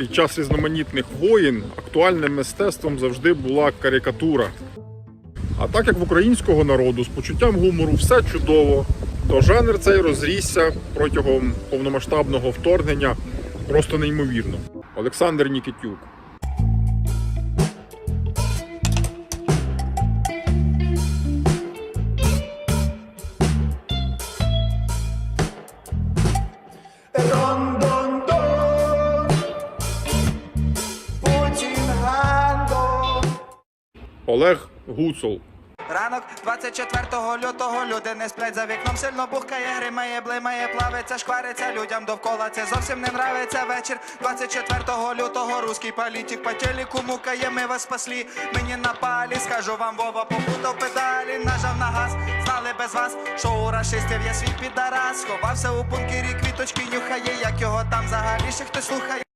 Під час різноманітних воїн актуальним мистецтвом завжди була карикатура. А так як в українського народу з почуттям гумору все чудово, то жанр цей розрісся протягом повномасштабного вторгнення просто неймовірно. Олександр Нікітюк. Рон-дон-дон, Олег Гуцул. Ранок 24 лютого люди не сплять за вікном, сильно бухкає, гримає, блимає, плавиться, шквариться людям довкола. Це зовсім не нравиться вечір. 24 лютого руський політик по телеку мукає, ми вас спасли. Мені напалі, скажу вам, Вова попутав педалі, нажав на газ, знали без вас, що у рашистів є свій підарас. Сховався у бункері, квіточки нюхає, як його там взагалі ще хтось слухає.